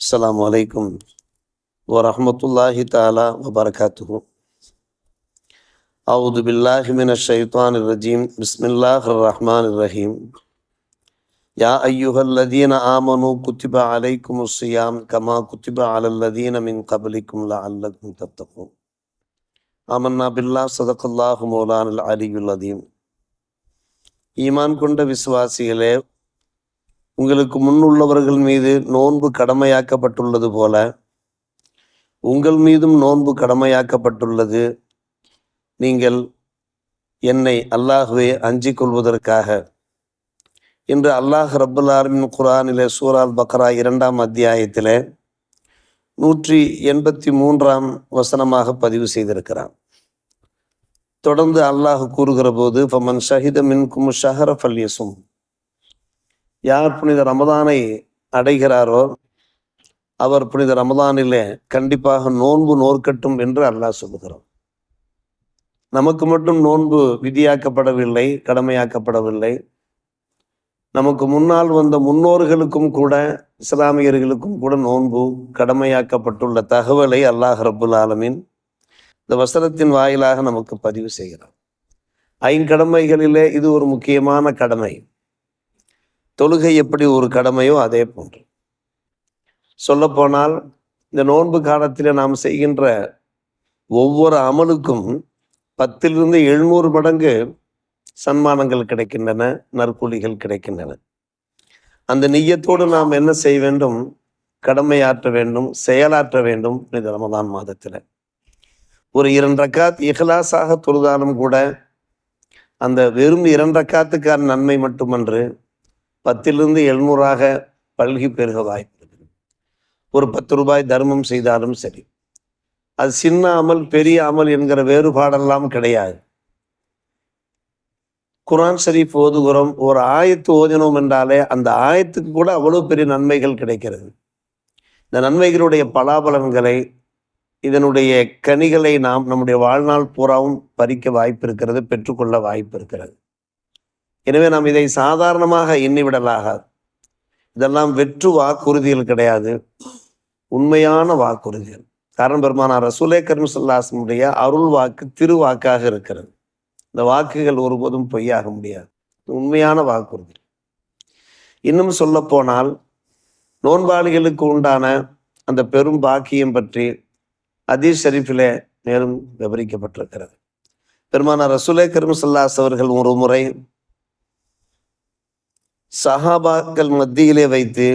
السلام عليكم ورحمة الله تعالى وبركاته. أعوذ بالله من الشيطان الرجيم. بسم الله الرحمن الرحيم. يا أيها الذين آمنوا كتب عليكم الصيام كما كتب على الذين من قبلكم لعلكم تتقون. آمنا بالله صدق الله مولانا العلي العظيم. ഈമാൻ കൊണ്ട വിശ്വാസികളെ உங்களுக்கு முன்னுள்ளவர்கள் மீது நோன்பு கடமையாக்கப்பட்டுள்ளது போல உங்கள் மீதும் நோன்பு கடமையாக்கப்பட்டுள்ளது. நீங்கள் என்னை அல்லாஹுவே அஞ்சிக் கொள்வதற்காக. இன்று அல்லாஹ் ரப்புல் ஆலமின் குரானிலே சூரால் பக்ரா இரண்டாம் அத்தியாயத்திலே நூற்றி எண்பத்தி மூன்றாம் வசனமாக பதிவு செய்திருக்கிறான். தொடர்ந்து அல்லாஹ் கூறுகிற போது ஃபமன் ஷஹித மின் குமு ஷஹர ஃபல்யசும். யார் புனித ரமதானை அடைகிறாரோ அவர் புனித ரமதானிலே கண்டிப்பாக நோன்பு நோற்கட்டும் என்று அல்லாஹ் சொல்லுகிறோம் நமக்கு மட்டும் நோன்பு விதியாக்கப்படவில்லை கடமையாக்கப்படவில்லை. நமக்கு முன்னால் வந்த முன்னோர்களுக்கும் கூட இஸ்லாமியர்களுக்கும் கூட நோன்பு கடமையாக்கப்பட்டுள்ள தகவலை அல்லாஹ் ரபுல் ஆலமின் இந்த வசனத்தின் வாயிலாக நமக்கு பதிவு செய்கிறார் ஐங்கடமைகளிலே இது ஒரு முக்கியமான கடமை. தொழுகை எப்படி ஒரு கடமையோ அதே போன்று. சொல்லப்போனால் இந்த நோன்பு காலத்தில் நாம் செய்கின்ற ஒவ்வொரு அமலுக்கும் பத்திலிருந்து எழுநூறு மடங்கு சன்மானங்கள் கிடைக்கின்றன நற்கூலிகள் கிடைக்கின்றன. அந்த நெய்யத்தோடு நாம் என்ன செய்ய வேண்டும்? கடமையாற்ற வேண்டும் செயலாற்ற வேண்டும் இந்த ரமதான் மாதத்தில். ஒரு இரண்டு ரக்காத் இஹ்லாஸாக தொழுதாலும் கூட அந்த வெறும் இரண்டு ரக்காத்துக்கான நன்மை மட்டுமன்று பத்திலிருந்து எழுநூறாக பல்கி பெருக வாய்ப்பு இருக்குது ஒரு பத்து ரூபாய் தர்மம் செய்தாலும் சரி. அது சின்ன அமல் பெரிய அமல் என்கிற வேறுபாடெல்லாம் கிடையாது. குரான் ஷரீஃப் ஓதுகிறோம் ஒரு ஆயத்து ஓதினோம் என்றாலே அந்த ஆயத்துக்கு கூட அவ்வளோ பெரிய நன்மைகள் கிடைக்கிறது. இந்த நன்மைகளுடைய பலாபலன்களை இதனுடைய கனிகளை நாம் நம்முடைய வாழ்நாள் பூராவும் பறிக்க வாய்ப்பு இருக்கிறது பெற்றுக்கொள்ள வாய்ப்பு இருக்கிறது. எனவே நாம் இதை சாதாரணமாக எண்ணிவிடலாகாது இதெல்லாம் வெற்று வாக்குறுதிகள் கிடையாது. உண்மையான வாக்குறுதிகள். காரணம் பெருமானார் ரசூலே கர்மசல்லாசனுடைய அருள் வாக்கு திருவாக்காக இருக்கிறது. இந்த வாக்குகள் ஒருபோதும் பொய்யாக முடியாது. உண்மையான வாக்குறுதி இன்னும் சொல்ல போனால் நோன்பாளிகளுக்கு உண்டான அந்த பெரும் பாக்கியம் பற்றி அதீஸ் ஷரீஃபிலே மேலும் விவரிக்கப்பட்டிருக்கிறது. பெருமானார் ரசூலே கர்மசல்லாஸ் அவர்கள் ஒரு முறை சஹாபாக்கள் மத்தியிலே வைத்து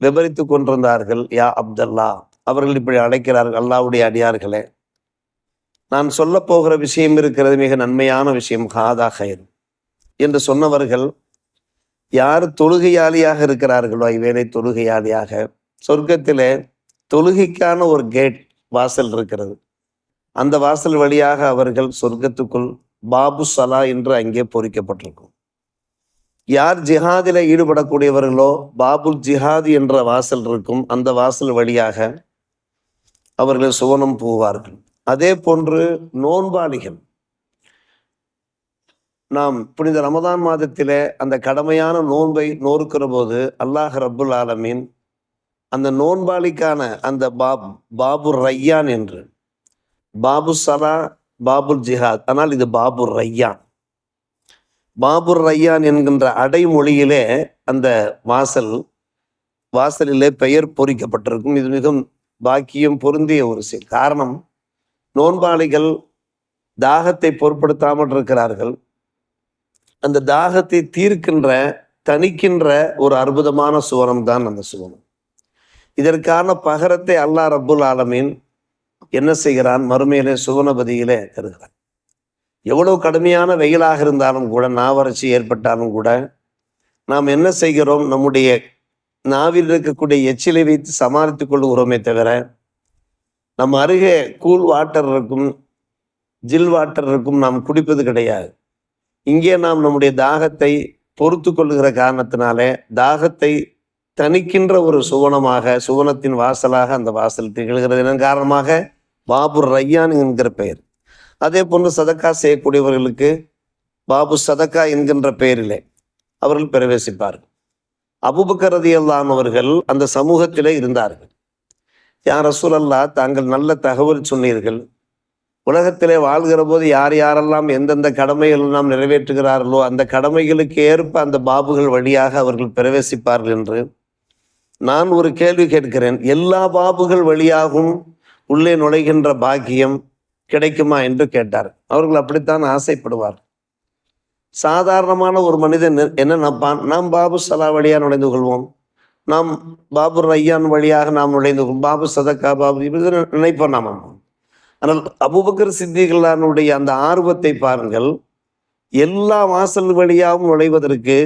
விபரித்து கொண்டிருந்தார்கள் யா அப்தல்லா. அவர்கள் இப்படி அழைக்கிறார்கள் அல்லாவுடைய அடியார்களே. நான் சொல்ல போகிற விஷயம் இருக்கிறது மிக நன்மையான விஷயம் ஹாதா ஹயர் என்று சொன்னவர்கள் யார் தொழுகையாளியாக இருக்கிறார்களோ இவ்வேளை தொழுகையாளியாக. சொர்க்கத்திலே தொழுகைக்கான ஒரு கேட் வாசல் இருக்கிறது. அந்த வாசல் வழியாக அவர்கள் சொர்க்கத்துக்குள் பாபு சலா என்று அங்கே பொறிக்கப்பட்டிருக்கும். யார் ஜிஹாதில் ஈடுபடக்கூடியவர்களோ பாபுல் ஜிஹாது என்ற வாசல் இருக்கும் அந்த வாசல் வழியாக அவர்கள் சுவனம் போவார்கள். அதே போன்று நோன்பாளிகள். நாம் புனித ரமதான் மாதத்திலே அந்த கடமையான நோன்பை நோறுக்கிற போது அல்லாஹ் ரப்புல் ஆலமீன் அந்த நோன்பாளிக்கான அந்த பாப் பாபு ரையான் என்று. பாபு சலா பாபுல் ஜிஹாத். ஆனால் இது பாபு ரையான். பாபுர் ரையான் என்கின்ற அடைமொழியிலே அந்த வாசல் வாசலிலே பெயர் பொறிக்கப்பட்டிருக்கும். இது மிகவும் பாக்கியம் பொருந்திய ஒரு செயல் காரணம். நோன்பாளிகள் தாகத்தை பொருட்படுத்தாமல் இருக்கிறார்கள். அந்த தாகத்தை தீர்க்கின்ற தணிக்கின்ற ஒரு அற்புதமான சுவனம் தான் அந்த சுவனம். இதற்கான பகரத்தை அல்லாஹ் ரபுல் ஆலமீன் என்ன செய்கிறான்? மறுமையிலே சுவனபதியிலே தருகிறான். எவ்வளோ கடுமையான வெயிலாக இருந்தாலும் கூட நாவறட்சி ஏற்பட்டாலும் கூட நாம் என்ன செய்கிறோம்? நம்முடைய நாவில் இருக்கக்கூடிய எச்சிலை வைத்து சமாளித்து கொள்ளுகிறோமே தவிர நம்ம அருகே கூல் வாட்டர் இருக்கும் ஜில் வாட்டர் இருக்கும் நாம் குடிப்பது கிடையாது. இங்கே நாம் நம்முடைய தாகத்தை பொறுத்து கொள்ளுகிற காரணத்தினாலே தாகத்தை தணிக்கின்ற ஒரு சுவனமாக சுவனத்தின் வாசலாக அந்த வாசல் திகழ்கிறது. இதன் காரணமாக பாபுர் ரையான் என்கிற பெயர். அதே போன்று சதக்கா செய்யக்கூடியவர்களுக்கு பாபு சதக்கா என்கின்ற பெயரிலே அவர்கள் பிரவேசிப்பார்கள் அவர்கள் அந்த சமூகத்திலே இருந்தார்கள். யார் ரசூலல்லா தாங்கள் நல்ல தகவல் சொன்னீர்கள். உலகத்திலே வாழ்கிற போது யார் யாரெல்லாம் எந்தெந்த கடமைகள் எல்லாம் நிறைவேற்றுகிறார்களோ அந்த கடமைகளுக்கு ஏற்ப அந்த பாபுகள் வழியாக அவர்கள் பிரவேசிப்பார்கள் என்று நான் ஒரு கேள்வி கேட்கிறேன். எல்லா பாபுகள் வழியாகவும் உள்ளே நுழைகின்ற பாக்கியம் கிடைக்குமா என்று கேட்டார். அவர்கள் அப்படித்தான் ஆசைப்படுவார். சாதாரணமான ஒரு மனிதன் என்ன நினைப்பான் நாம் பாபு சலா வழியாக நுழைந்து கொள்வோம். நாம் பாபு ரையான் வழியாக நாம் நுழைந்து கொள்வோம். பாபு சதக்கா பாபு இப்படி நினைப்போம் நாம். ஆனால் அபுபக்கர் சித்திகளானுடைய அந்த ஆர்வத்தை பாருங்கள். எல்லா வாசல் வழியாகவும் நுழைவதற்கு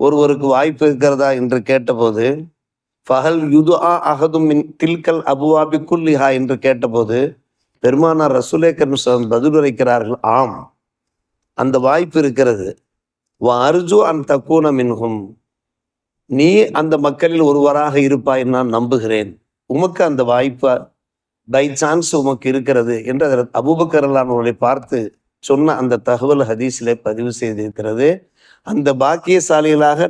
ஒருவருக்கு வாய்ப்பு இருக்கிறதா என்று கேட்டபோது ஃபஹல் யுது ஆ அகதும் மின் தில்கல் அபுவாபி குல்லிஹா என்று கேட்டபோது பெருமானார் ரசூலேக்கர் பதிலுரைக்கிறார்கள் ஆம் அந்த வாய்ப்பு இருக்கிறது. அர்ஜு அன் தக்கூன மின்கும் நீ அந்த மக்களில் ஒருவராக இருப்பாய் நான் நம்புகிறேன். உமக்கு அந்த வாய்ப்பு பை சான்ஸ் உமக்கு இருக்கிறது என்று அதில் அபுபக்கரலானவர்களை பார்த்து சொன்ன அந்த தகவல் ஹதீஸிலே பதிவு செய்திருக்கிறது. அந்த பாக்கியசாலிகளாக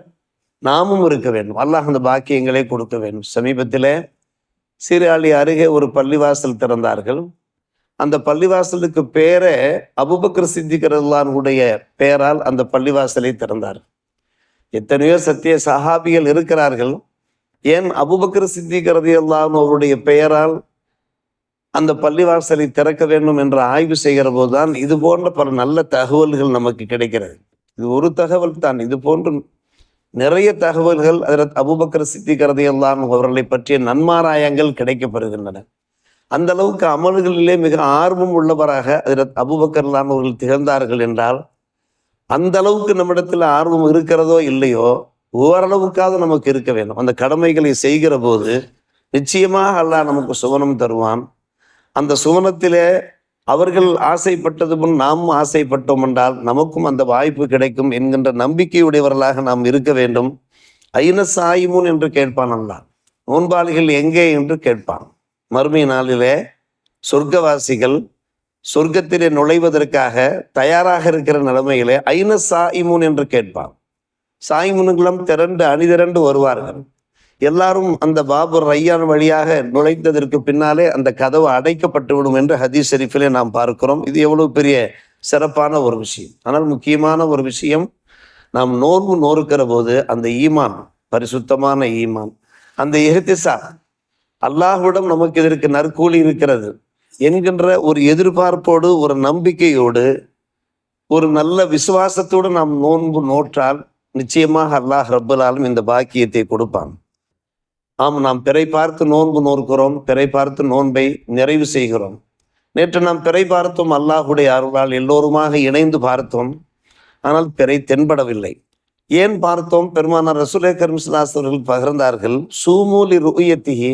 நாமும் இருக்க வேண்டும். அல்லாஹ் அந்த பாக்கியங்களை கொடுக்க வேண்டும். சமீபத்தில் சீராளி அருகே ஒரு பள்ளிவாசல் திறந்தார்கள். அந்த பள்ளிவாசலுக்கு பேரே அபுபக்கர் சித்திகரல்லானுடைய பெயரால் அந்த பள்ளிவாசலை திறந்தார். எத்தனையோ சத்திய சஹாபிகள் இருக்கிறார்கள். ஏன் அபுபக்கர் சித்திகரதி அல்லான் அவருடைய பெயரால் அந்த பள்ளிவாசலை திறக்க வேண்டும் என்று ஆய்வு செய்கிற போதுதான் இது போன்ற பல நல்ல தகவல்கள் நமக்கு கிடைக்கிறது. இது ஒரு தகவல் தான். இது போன்று நிறைய தகவல்கள் அதில் அபுபக்கர் சித்திகரதி அல்லான் அவர்களை பற்றிய நன்மாராயங்கள் கிடைக்கப்படுகின்றன அந்த அளவுக்கு அமல்களிலே மிக ஆர்வம் உள்ளவராக அதில் அபுபக்கர்லாம் அவர்கள் திகழ்ந்தார்கள் என்றால் அந்த அளவுக்கு நம்மிடத்தில் ஆர்வம் இருக்கிறதோ இல்லையோ ஓரளவுக்காவது நமக்கு இருக்க வேண்டும். அந்த கடமைகளை செய்கிற போது நிச்சயமாக அல்லாஹ் நமக்கு சுவனம் தருவான். அந்த சுவனத்திலே அவர்கள் ஆசைப்பட்டது முன் நாம் ஆசைப்பட்டோம் என்றால் நமக்கும் அந்த வாய்ப்பு கிடைக்கும் என்கின்ற நம்பிக்கையுடையவர்களாக நாம் இருக்க வேண்டும். ஐன சாயிமுன் என்று கேட்பான் அல்லாஹ். நோன்பாளிகள் எங்கே என்று கேட்பான். மறுமை நாளிலே சொர்க்கவாசிகள் சொர்க்கத்திலே நுழைவதற்காக தயாராக இருக்கிற நிலைமையிலே ஐன சாயிமுன் என்று கேட்பான். சாயிமுனுங்களும் திரண்டு அணிதிரண்டு வருவார்கள். எல்லாரும் அந்த பாபர் ரையான் வழியாக நுழைந்ததற்கு பின்னாலே அந்த கதவு அடைக்கப்பட்டு விடும் என்று ஹதீஸ் ஷெரீஃபிலே நாம் பார்க்கிறோம். இது எவ்வளவு பெரிய சிறப்பான ஒரு விஷயம். ஆனால் முக்கியமான ஒரு விஷயம் நாம் நோன்பு நோறுக்கிற போது அந்த ஈமான் பரிசுத்தமான ஈமான் அந்த எஹ்திசா அல்லாஹ்விடம் நமக்கு இதற்கு நற்கூலி இருக்கிறது என்கின்ற ஒரு எதிர்பார்ப்போடு ஒரு நம்பிக்கையோடு ஒரு நல்ல விசுவாசத்தோடு நாம் நோன்பு நோற்றால் நிச்சயமாக அல்லாஹ் ரப்பலாலும் இந்த பாக்கியத்தை கொடுப்பான். ஆம் நாம் பிறை பார்த்து நோன்பு நோக்கிறோம் பிறை பார்த்து நோன்பை நிறைவு செய்கிறோம். நேற்று நாம் பிறை பார்த்தோம் அல்லாஹுடைய அருளால் எல்லோருமாக இணைந்து பார்த்தோம். ஆனால் பிறை தென்படவில்லை. ஏன் பார்த்தோம்? பெருமானார் ரசூலே கர்மிஸ்லாஸ் அவர்கள் பகிர்ந்தார்கள் சூமூலி ருயத்திகி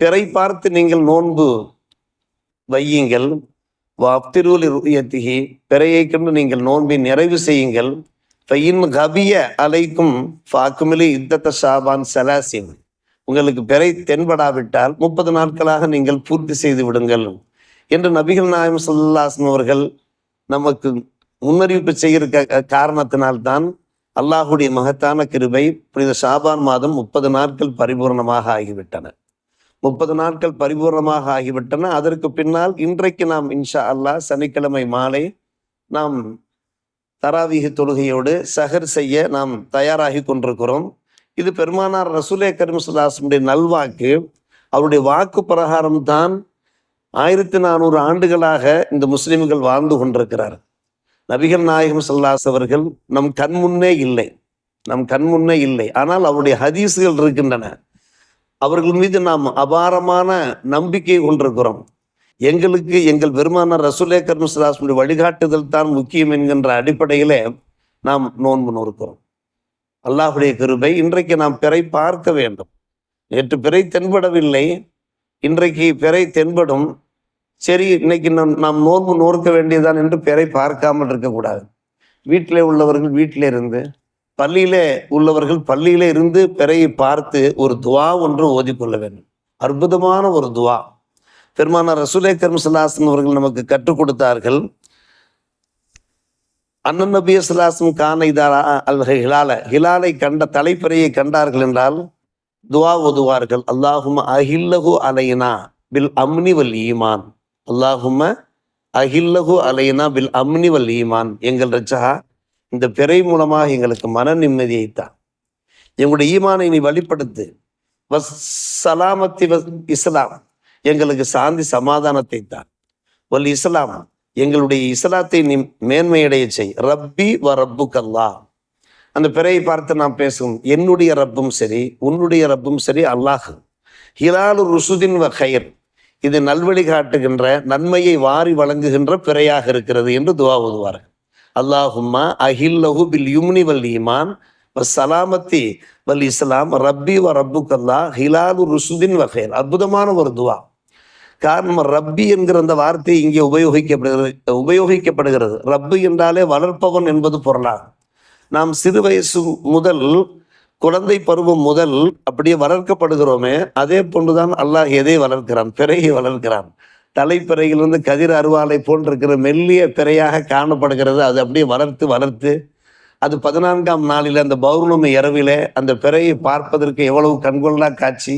பிறை பார்த்து நீங்கள் நோன்பு வையுங்கள். வாப்திருலி ருயத்திகி பிறையை கொண்டு நீங்கள் நோன்பை நிறைவு செய்யுங்கள். ஃபையின் கபிய அலைக்கும் ஃபாக்குமிலி யுத்தத்த ஷாபான் சலாசின். உங்களுக்கு பிறை தென்படாவிட்டால் முப்பது நாட்களாக நீங்கள் பூர்த்தி செய்து விடுங்கள். என்று நபிகள் நாயம் சொல்லாசன் அவர்கள் நமக்கு முன்னறிவிப்பு செய்கிற காரணத்தினால்தான் அல்லாஹுடைய மகத்தான கிருபை புனித ஷாபான் மாதம் முப்பது நாட்கள் பரிபூர்ணமாக ஆகிவிட்டன. முப்பது நாட்கள் பரிபூர்ணமாக ஆகிவிட்டன. அதற்கு பின்னால் இன்றைக்கு நாம் இன்ஷா அல்லாஹ் சனிக்கிழமை மாலை நாம் தராவிக தொழுகையோடு சஹர் செய்ய நாம் தயாராகி கொண்டிருக்கிறோம். இது பெருமானார் ரசூலே கரிமசுல்லாசனுடைய நல்வாக்கு. அவருடைய வாக்கு பிரகாரம் தான் ஆயிரத்தி நானூறு ஆண்டுகளாக இந்த முஸ்லிம்கள் வாழ்ந்து கொண்டிருக்கிறார். நபிகள் நாயகம் சல்லாஸ் அவர்கள் நம் கண் முன்னே இல்லை. நம் கண் முன்னே இல்லை. ஆனால் அவருடைய ஹதீஸுகள் இருக்கின்றன. அவர்கள் மீது நாம் அபாரமான நம்பிக்கை கொண்டிருக்கிறோம். எங்களுக்கு எங்கள் பெருமான ரசுலே கர்மசுல்லாசனுடைய வழிகாட்டுதல் தான் முக்கியம் என்கின்ற அடிப்படையிலே நாம் நோன்பு நோக்கிறோம். அல்லாஹுடைய கிருபை இன்றைக்கு நாம் பிறை பார்க்க வேண்டும். நேற்று பிறை தென்படவில்லை. இன்றைக்கு பிறை தென்படும். சரி இன்னைக்கு நம் நாம் நோன்பு நோக்க வேண்டியதான் என்று பிறை பார்க்காமல் இருக்கக்கூடாது. வீட்டிலே உள்ளவர்கள் வீட்டிலே இருந்து பள்ளியிலே உள்ளவர்கள் பள்ளியிலே இருந்து பிறையை பார்த்து ஒரு துவா ஒன்று ஓதிக்கொள்ள வேண்டும். அற்புதமான ஒரு துவா. பெருமானார் ரசூலே கர்மசல்லாசன் அவர்கள் நமக்கு கற்றுக் கொடுத்தார்கள். அண்ணன் நபிய சிலாசன் கான இதாரா அல் ஹிலால. ஹிலாலை கண்ட தலைப்பிறையை கண்டார்கள் என்றால் துவா ஓதுவார்கள். அல்லாஹும அஹில்லகு அலைனா பில் அம்னி வல் ஈமான். அல்லாஹும அஹில்லகு அலைனா பில் அம்னி வல் ஈமான். எங்கள் ரச்சகா இந்த பிறை மூலமாக எங்களுக்கு மன நிம்மதியை தான் எங்களுடைய ஈமானை நீ வழிப்படுத்து. வஸ் சலாமத்தி வஸ் இஸ்லாம். எங்களுக்கு சாந்தி சமாதானத்தை தான் வல் இஸ்லாம். எங்களுடைய இஸ்லாத்தை நீ மேன்மையடைய செய். ரப்பி வ ரப்புக்கல்லா. அந்த பிறையை பார்த்து நாம் பேசும். என்னுடைய ரப்பும் சரி உன்னுடைய ரப்பும் சரி அல்லாஹ். ஹிலாலு ருசுதின் வ ஹயர் இது நல்வழி காட்டுகின்ற நன்மையை வாரி வழங்குகின்ற பிறையாக இருக்கிறது என்று துவா ஓதுவார்கள். அல்லாஹும்மா அஹில்லஹு பில் யும்னி வல் ஈமான் சலாமத்தி வல் இஸ்லாம் ரப்பி வ ரப்புக்கல்லா ஹிலாலு ருசுதின் வ அற்புதமான ஒரு துவா. காரணம் ரப்பி என்கிற அந்த வார்த்தை இங்கே உபயோகிக்கப்படுகிறது உபயோகிக்கப்படுகிறது. ரப்பு என்றாலே வளர்ப்பவன் என்பது பொருளாகும். நாம் சிறு வயசு முதல் குழந்தை பருவம் முதல் அப்படியே வளர்க்கப்படுகிறோமே அதே போன்றுதான் அல்லாஹ் எதை வளர்க்கிறான்? பிறகை வளர்க்கிறான். தலைப்பிறையிலிருந்து கதிர் அருவாலை போன்றிருக்கிற மெல்லிய பிறையாக காணப்படுகிறது. அது அப்படியே வளர்த்து வளர்த்து அது பதினான்காம் நாளில் அந்த பௌர்ணமி இரவிலே அந்த பிறையை பார்ப்பதற்கு எவ்வளவு கண்கொள்ளா காட்சி.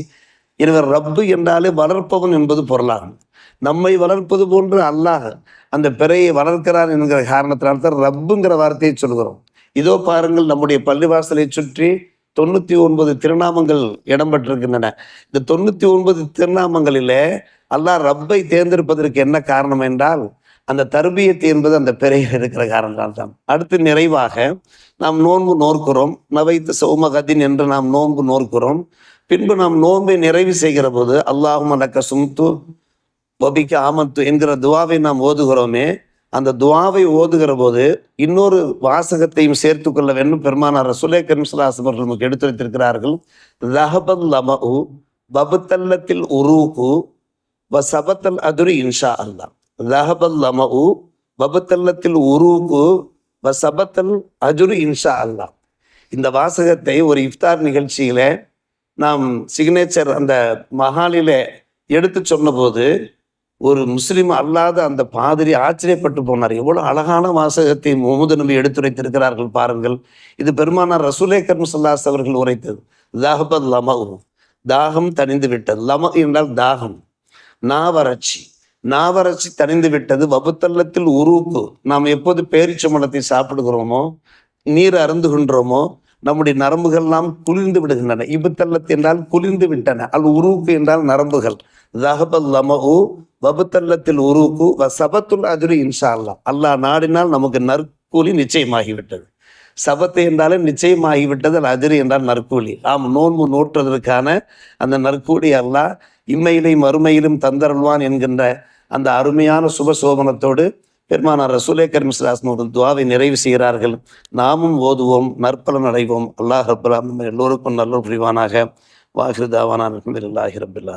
இவர் ரப்பு என்றாலே வளர்ப்பவன் என்பது பொருளாகும். நம்மை வளர்ப்பது போன்று அல்லாஹ் அந்த பிறையை வளர்க்கிறான் என்கிற காரணத்தினால்தான் ரப்புங்கிற வார்த்தையை சொல்கிறோம். இதோ பாருங்கள் நம்முடைய பள்ளிவாசலை சுற்றி தொண்ணூற்றி ஒன்பது திருநாமங்கள் இடம்பெற்றிருக்கின்றன. இந்த தொண்ணூற்றி ஒன்பது திருநாமங்களிலே அல்லாஹ் ரப்பை தேர்ந்தெடுப்பதற்கு என்ன காரணம் என்றால் அந்த தர்பியத்து என்பது அந்த பிறையில் இருக்கிற காரணத்தால் தான் அடுத்து நிறைவாக நாம் நோன்பு நோர்க்கிறோம் நவைத்து சௌமகதின் என்று நாம் நோன்பு நோர்க்கிறோம் பின்பு நாம் நோன்பை நிறைவு செய்கிற போது அல்லாஹும் அலக்க சும்து வபிக்க ஆமத்து என்கிற துவாவை நாம் ஓதுகிறோமே. அந்த துவாவை ஓதுகிற போது இன்னொரு வாசகத்தையும் சேர்த்து கொள்ள வேண்டும். பெருமானார் ரசுலே கரிம்சலாஸ் அவர்கள் நமக்கு எடுத்துரைத்திருக்கிறார்கள். லஹபத் லமு பபுத்தல்லத்தில் உருகு வ சபத்தல் அதுரி இன்ஷா அல்லா ரஹபல் லமு வபத்தல்லத்தில் உருகு வ சபத்தல் அஜுரு இன்ஷா அல்லா இந்த வாசகத்தை ஒரு இஃப்தார் நிகழ்ச்சியில் நாம் சிக்னேச்சர் அந்த மஹாலில எடுத்து சொன்னபோது ஒரு முஸ்லீம் அல்லாத அந்த பாதிரி ஆச்சரியப்பட்டு போனார். எவ்வளோ அழகான வாசகத்தை முகமது நபி எடுத்துரைத்திருக்கிறார்கள் பாருங்கள். இது பெருமானார் ரசூலே கர்மசல்லாஸ் அவர்கள் உரைத்தது. தாகபத் லமு தாகம் தணிந்து விட்டது லம என்றால் தாகம். நாவறட்சி நாவறட்சி தணிந்து விட்டது வபுத்தல்லத்தில் உருவுக்கு நாம் எப்போது பேரிச்சம்பழத்தை சாப்பிடுகிறோமோ நீர் அருந்துகின்றோமோ நம்முடைய நரம்புகள்லாம் குளிர்ந்து விடுகின்றன. இபுத்தல்லத் என்றால் குளிர்ந்து விட்டன. அல் உருவுக்கு என்றால் நரம்புகள். தஹபல் லமஹு வபுத்தல்லத்தில் உருவுக்கு வ சபத்துல் அஜுரி இன்ஷா அல்லா அல்லாஹ் நாடினால் நமக்கு நற்கூலி நிச்சயமாகிவிட்டது. சபத்து என்றாலே நிச்சயமாகிவிட்டது. அது அஜரி என்றால் நற்கூலி. ஆம் நோன்பு நோற்றுவதற்கான அந்த நற்கூலி அல்லாஹ் இம்மையிலையும் மறுமையிலும் தந்தருள்வான் என்கின்ற அந்த அருமையான சுப சோபனத்தோடு பெருமானார் ரசூலே கரிமிஸ்லாஸ்னு ஒரு துவாவை நிறைவு செய்கிறார்கள். நாமும் ஓதுவோம் நற்பலன் அடைவோம். அல்லாஹ் ரபுல்லாம் எல்லோருக்கும் நல்ல புரிவானாக. வாஹிருதாவான அலமதுல்லாஹி ரபுல்லா